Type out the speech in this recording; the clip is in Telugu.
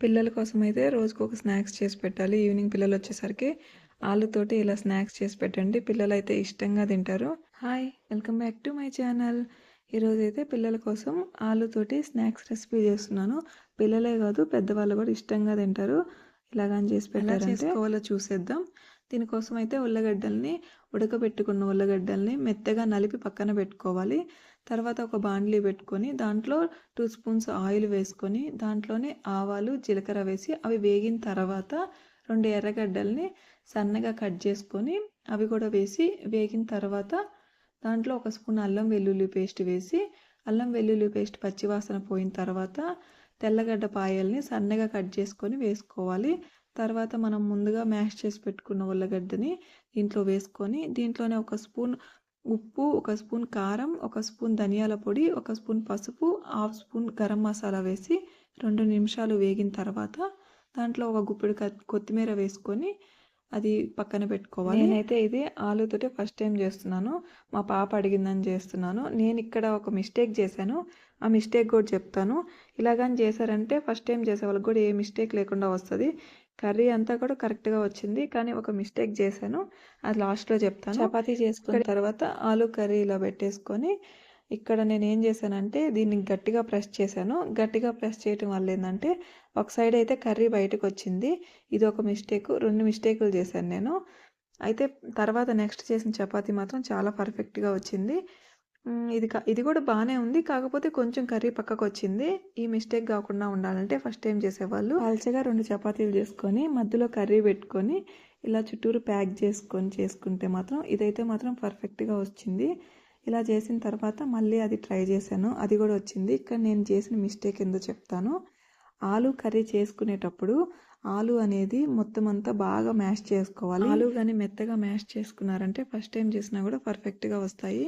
పిల్లల కోసం అయితే రోజుకు ఒక స్నాక్స్ చేసి పెట్టాలి. ఈవినింగ్ పిల్లలు వచ్చేసరికి ఆలుతోటి ఇలా స్నాక్స్ చేసి పెట్టండి. పిల్లలు అయితే ఇష్టంగా తింటారు. Hi welcome back to my channel. ఈరోజు అయితే పిల్లల కోసం ఆలుతోటి స్నాక్స్ రెసిపీ చేస్తున్నాను. పిల్లలే కాదు పెద్దవాళ్ళు కూడా ఇష్టంగా తింటారు. ఇలాగని చేసి పెట్టారు చేసుకోవాలో చూసేద్దాం. దీనికోసం అయితే ఉల్లగడ్డల్ని ఉడకబెట్టుకున్న ఉల్లగడ్డల్ని మెత్తగా నలిపి పక్కన పెట్టుకోవాలి. తర్వాత ఒక బాండ్లీ పెట్టుకొని దాంట్లో టూ స్పూన్స్ ఆయిల్ వేసుకొని దాంట్లోనే ఆవాలు జీలకర్ర వేసి అవి వేగిన తర్వాత రెండు ఎర్రగడ్డల్ని సన్నగా కట్ చేసుకొని అవి కూడా వేసి వేగిన తర్వాత దాంట్లో ఒక స్పూన్ అల్లం వెల్లుల్లి పేస్ట్ వేసి అల్లం వెల్లుల్లి పేస్ట్ పచ్చివాసన పోయిన తర్వాత తెల్లగడ్డ పాయల్ని సన్నగా కట్ చేసుకొని వేసుకోవాలి. తర్వాత మనం ముందుగా మ్యాష్ చేసి పెట్టుకున్న ఉల్లగడ్డని దీంట్లో వేసుకొని దీంట్లోనే ఒక స్పూన్ ఉప్పు ఒక స్పూన్ కారం ఒక స్పూన్ ధనియాల పొడి ఒక స్పూన్ పసుపు హాఫ్ స్పూన్ గరం మసాలా వేసి రెండు నిమిషాలు వేగిన తర్వాత దాంట్లో ఒక గుప్పెడు కొత్తిమీర వేసుకొని అది పక్కన పెట్టుకోవాలి. నేనైతే ఇది ఆలుతోటే ఫస్ట్ టైం చేస్తున్నాను. మా పాప అడిగిందని చేస్తున్నాను. నేను ఇక్కడ ఒక మిస్టేక్ చేశాను. ఆ మిస్టేక్ కూడా చెప్తాను. ఇలాగని చేశారంటే ఫస్ట్ టైం చేసే వాళ్ళకి కూడా ఏ మిస్టేక్ లేకుండా వస్తుంది. కర్రీ అంతా కూడా కరెక్ట్గా వచ్చింది. కానీ ఒక మిస్టేక్ చేశాను. అది లాస్ట్లో చెప్తాను. చపాతీ చేసుకున్న తర్వాత ఆలు కర్రీ ఇలా పెట్టేసుకొని ఇక్కడ నేను ఏం చేశానంటే దీన్ని గట్టిగా ప్రెస్ చేశాను. గట్టిగా ప్రెస్ చేయటం వల్ల ఏంటంటే ఒక సైడ్ అయితే కర్రీ బయటకు వచ్చింది ఇది ఒక మిస్టేక్ రెండు మిస్టేకులు చేశాను నేను. అయితే తర్వాత నెక్స్ట్ చేసిన చపాతీ మాత్రం చాలా పర్ఫెక్ట్గా వచ్చింది. ఇది ఇది కూడా బాగానే ఉంది. కాకపోతే కొంచెం కర్రీ పక్కకు వచ్చింది ఈ మిస్టేక్ కాకుండా ఉండాలంటే ఫస్ట్ టైం చేసేవాళ్ళు. పల్చగా రెండు చపాతీలు చేసుకొని మధ్యలో కర్రీ పెట్టుకొని ఇలా చుట్టూరు ప్యాక్ చేసుకొని చేసుకుంటే మాత్రం ఇదైతే మాత్రం పర్ఫెక్ట్గా వచ్చింది. ఇలా చేసిన తర్వాత మళ్ళీ అది ట్రై చేశాను. అది కూడా వచ్చింది. ఇక్కడ నేను చేసిన మిస్టేక్ ఏందో చెప్తాను. ఆలు కర్రీ చేసుకునేటప్పుడు ఆలు అనేది మొత్తం అంతా బాగా మ్యాష్ చేసుకోవాలి. ఆలు కానీ మెత్తగా మ్యాష్ చేసుకున్నారంటే ఫస్ట్ టైం చేసినా కూడా పర్ఫెక్ట్గా వస్తాయి.